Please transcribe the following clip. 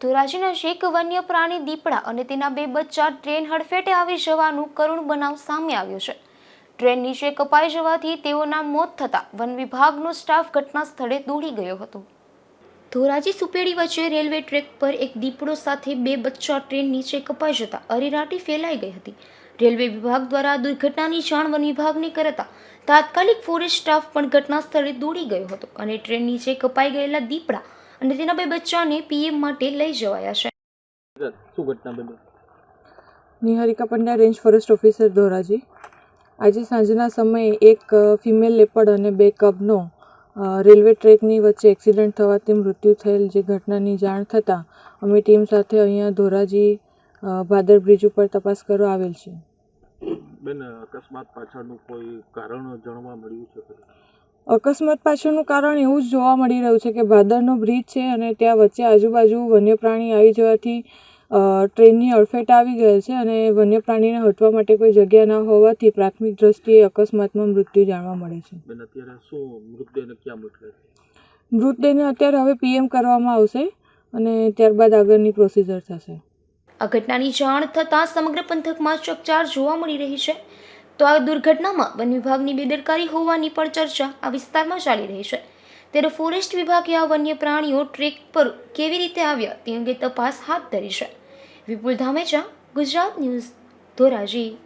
ધોરાજી નજીક વન્ય પ્રાણી દીપડા અને તેના બે બચ્ચા ટ્રેન હડફેટે આવી જવાનું કરુણ બનાવ સામે આવ્યો છે. ટ્રેન નીચે કપાઈ જવાથી તેઓના મોત થતાં વન વિભાગનો સ્ટાફ ઘટના સ્થળે દોડી ગયો હતો. ધોરાજી સુપેડી વચ્ચે રેલવે ટ્રેક પર એક દીપડો સાથે બે બચ્ચા ટ્રેન નીચે કપાઈ જતા અરેરાટી ફેલાઈ ગઈ હતી. રેલવે વિભાગ દ્વારા દુર્ઘટનાની જાણ વન વિભાગને કરતા તાત્કાલિક ફોરેસ્ટ સ્ટાફ પણ ઘટના સ્થળે દોડી ગયો હતો અને ટ્રેન નીચે કપાઈ ગયેલા દીપડા અને તેના બે બચ્ચાને પીએમ માટે લઈ જવાયા છે. શું ઘટના બની? Niharika Pandya range forest officer Dhoraji. આજે સાંજના સમયે એક ફિમેલ લેપડ અને બે કબનો રેલવે ટ્રેકની વચ્ચે એક્સિડન્ટ થવાથી મૃત્યુ થયેલ જે ઘટનાની જાણ થતાં અમે ટીમ સાથે અહીંયા ધોરાજી ભાદર બ્રિજ ઉપર તપાસ કરવા આવેલ છે બેન અકસ્માત પાછળનું કોઈ કારણ જાણવા મળ્યું છે? અકસ્માત પાછળનું કારણ એવું જ જોવા મળી રહ્યું છે કે ભાદરનો બ્રિજ છે અને ત્યાં વચ્ચે આજુબાજુ વન્ય પ્રાણી આવી જવાથી ટ્રેનની અડફેટ આવી ગયેલ છે અને વન્ય પ્રાણીને હટવા માટે કોઈ જગ્યા ન હોવાથી પ્રાથમિક દ્રષ્ટિએ અકસ્માતમાં મૃત્યુ જાણવા મળે છે. બેન અત્યારે શું મૃતદેહને ક્યાં મોકલે મૃતદેહને અત્યારે હવે પીએમ કરવામાં આવશે અને ત્યારબાદ આગળની પ્રોસિજર થશે. આ ઘટનાની જાણ થતાં સમગ્ર પંથકમાં ચકચાર જોવા મળી રહી છે. તો આ દુર્ઘટનામાં વન વિભાગની બેદરકારી હોવાની પણ ચર્ચા આ વિસ્તારમાં ચાલી રહી છે. ત્યારે ફોરેસ્ટ વિભાગે આ વન્ય પ્રાણીઓ ટ્રેક પર કેવી રીતે આવ્યા તે અંગે તપાસ હાથ ધરી છે. વિપુલ ધામેચા, ગુજરાત ન્યૂઝ ધોરાજી.